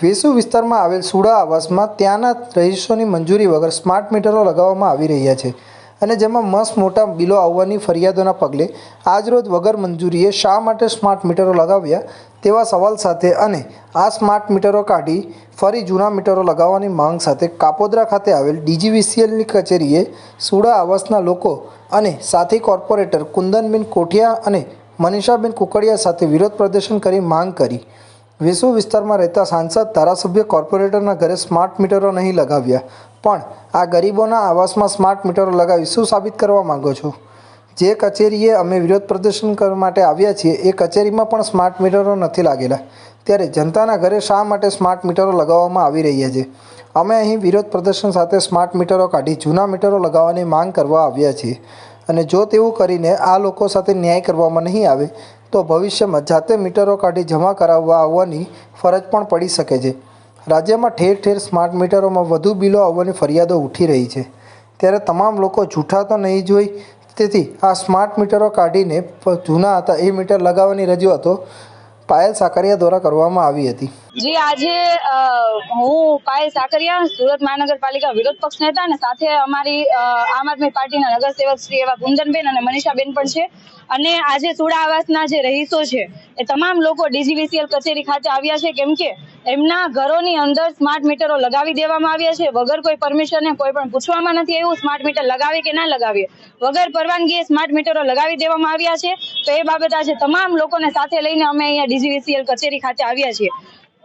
વેસુ વિસ્તારમાં આવેલ સુડા આવાસમાં ત્યાંના રહીશોની મંજૂરી વગર સ્માર્ટ મીટરો લગાવવામાં આવી રહ્યા છે અને જેમાં મસ્ત મોટા બિલો આવવાની ફરિયાદોના પગલે આજરોજ વગર મંજૂરીએ શા માટે સ્માર્ટ મીટરો લગાવ્યા તેવા સવાલ સાથે અને આ સ્માર્ટ મીટરો કાઢી ફરી જૂના મીટરો લગાવવાની માંગ સાથે કાપોદ્રા ખાતે આવેલ ડીજીવીસીએલની કચેરીએ સુડા આવાસના લોકો અને સાથી કોર્પોરેટર કુંદનબેન કોઠિયા અને મનીષાબેન કુકડિયા સાથે વિરોધ પ્રદર્શન કરી માંગ કરી. વેસુ વિસ્તારમાં રહેતા સાંસદ, ધારાસભ્ય, કોર્પોરેટરના ઘરે સ્માર્ટ મીટરો નહીં લગાવ્યા. પણ આ ગરીબોના આવાસમાં સ્માર્ટ મીટરો લગાવી શું સાબિત કરવા માંગો છો? જે કચેરીએ અમે વિરોધ પ્રદર્શન કરવા માટે આવ્યા છીએ, એ કચેરીમાં પણ સ્માર્ટ મીટરો નથી લાગેલા. ત્યારે જનતાના ઘરે શા માટે સ્માર્ટ મીટરો લગાવવામાં આવી રહ્યા છે? અમે અહીં વિરોધ પ્રદર્શન સાથે સ્માર્ટ મીટરો કાઢી જૂના મીટરો લગાવવાની માંગ કરવા આવ્યા છીએ. અને જો તેવું કરીને આ લોકો સાથે ન્યાય કરવામાં નહીં આવે, તો ભવિષ્યમાં જાતે મીટરો કાઢી જમા કરાવવા આવવાની ફરજ પણ પડી શકે છે. રાજ્યમાં ઠેર ઠેર સ્માર્ટ મીટરોમાં વધુ બિલો આવવાની ફરિયાદો ઉઠી રહી છે. ત્યારે તમામ લોકો જૂઠા તો નહીં જોઈ? તેથી આ સ્માર્ટ મીટરો કાઢીને જૂના હતા એ મીટર લગાવવાની રજૂઆતો પાયલ સાકરિયા દ્વારા કરવામાં આવી હતી. જી, આજે હું પાયલ સાકરિયા, સુરત મહાનગરપાલિકા વિરોધ પક્ષ નેતા અને સાથે અમારી આમ આદમી પાર્ટીના નગરસેવક શ્રી એવા કુંદનબેન અને મનીષાબેન પણ છે. અને આજે સુડા આવાસના જે રહીશો છે, એ તમામ લોકો ડીજીવીસીએલ કચેરી ખાતે આવ્યા છે. કેમ કે એમના ઘરોની અંદર સ્માર્ટ મીટરો લગાવી દેવામાં આવ્યા છે. વગર કોઈ પરમિશને કોઈ પણ પૂછવામાં નથી આવ્યું સ્માર્ટ મીટર લગાવે કે ના લગાવીએ. વગર પરવાનગીએ સ્માર્ટ મીટરો લગાવી દેવામાં આવ્યા છે. તો એ બાબત આજે તમામ લોકોને સાથે લઈને અમે અહીંયા ડીજીવીસીએલ કચેરી ખાતે આવ્યા છીએ.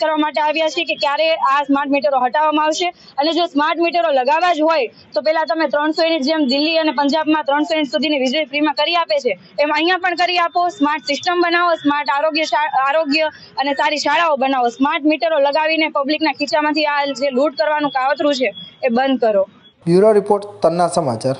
કરવા માટે આવ્યા છીએ કે ક્યારે આ સ્માર્ટ મીટરો હટાવવામાં આવશે. અને જો સ્માર્ટ મીટરો લગાવવા જ હોય, તો પેલા તમે ત્રણસો યુનિટ જેમ દિલ્હી અને પંજાબમાં ત્રણસો યુનિટ સુધીની વીજળી ફ્રીમાં કરી આપે છે. એમ અહીંયા પણ કરી આપો. સ્માર્ટ સિસ્ટમ બનાવો સ્માર્ટ આરોગ્ય આરોગ્ય અને સારી શાળાઓ બનાવો. સ્માર્ટ મીટરો લગાવીને પબ્લિકના ખીચામાંથી આ જે લૂંટ કરવાનું કાવતરું છે, એ બંધ કરો. બ્યુરો રિપોર્ટ તન્ના સમાચાર.